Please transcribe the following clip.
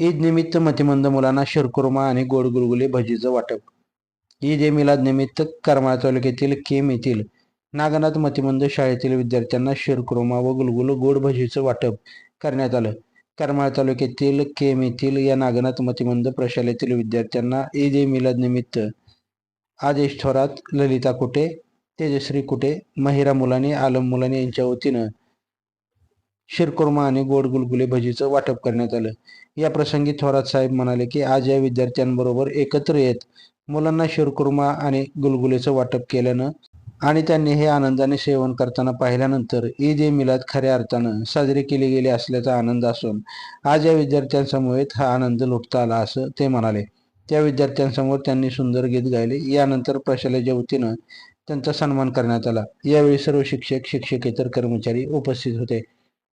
ईद निमित्त मतिमंद मुलांना शिरकुर्मा आणि गोड गुलगुले भजीचं वाटप. ईद ए मिलाद निमित्त करमाळ तालुक्यातील केम येथील नागनाथ मतिमंद शाळेतील विद्यार्थ्यांना शिरकुर्मा व गुलगुल गोड भजीचं वाटप करण्यात आलं. करमाळ तालुक्यातील केम येथील या नागनाथ मतिमंद प्रशालेतील विद्यार्थ्यांना ईद ए मिलाद निमित्त आदेश थोरात ललिता कुटे तेजश्री कुटे महिरा मुलानी आलम मुलानी यांच्या वतीनं शिरकुर्मा आणि गोड गुलगुले भजीचं वाटप करण्यात आलं. या प्रसंगी थोरात साहेब म्हणाले की आज या विद्यार्थ्यांबरोबर एकत्र येत मुलांना शिरकुर्मा आणि गुलगुलेचं वाटप केल्यानं आणि त्यांनी हे आनंदाने सेवन करताना पाहिल्यानंतर ईद ए मिलाद खऱ्या अर्थानं साजरी केली गेली असल्याचा आनंद असून आज या विद्यार्थ्यांसमवेत हा आनंद लुटता आला असं ते म्हणाले. त्या विद्यार्थ्यांसमोर त्यांनी सुंदर गीत गायले. यानंतर प्रशालेच्या वतीनं त्यांचा सन्मान करण्यात आला. यावेळी सर्व शिक्षक शिक्षकेतर कर्मचारी उपस्थित होते.